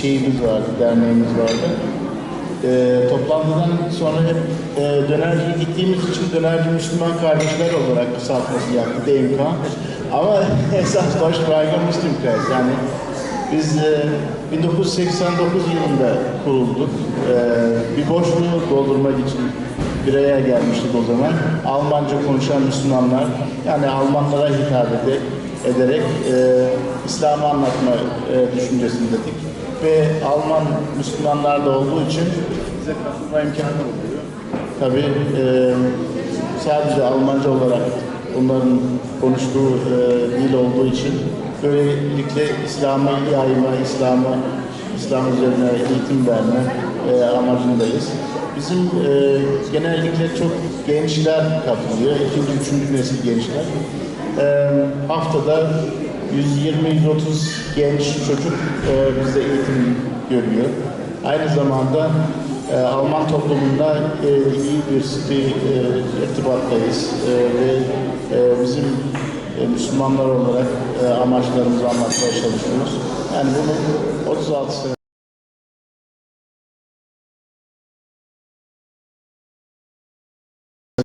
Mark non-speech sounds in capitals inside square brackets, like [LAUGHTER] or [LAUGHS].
şeyimiz vardı, derneğimiz vardı. E, toplantıdan sonra hep e, dönerciye gittiğimiz için dönerci Müslüman kardeşler olarak kısaltması yaptı DMK. Ama [LAUGHS] esas Deutschsprache Müslüm Kreis. Yani biz e, 1989 yılında kurulduk. E, bir boşluğu doldurmak için bir araya gelmiştik o zaman. Almanca konuşan Müslümanlar, yani Almanlara hitap ede- ederek e, İslam'ı anlatma e, düşüncesindeydik. Ve Alman Müslümanlar da olduğu için bize katılma imkanı oluyor. Tabii e, sadece Almanca olarak onların konuştuğu e, dil olduğu için böylelikle İslam'ı yayma, İslam'ı İslam üzerine eğitim verme e, amacındayız. Bizim e, genellikle çok gençler katılıyor. İkinci, üçüncü nesil gençler. E, haftada 120-130 genç çocuk e, bizde eğitim görüyor. Aynı zamanda e, Alman toplumunda e, iyi bir e, irtibattayız e, ve e, bizim e, Müslümanlar olarak e, amaçlarımızı anlatmaya çalışıyoruz. Yani bunu 36 sene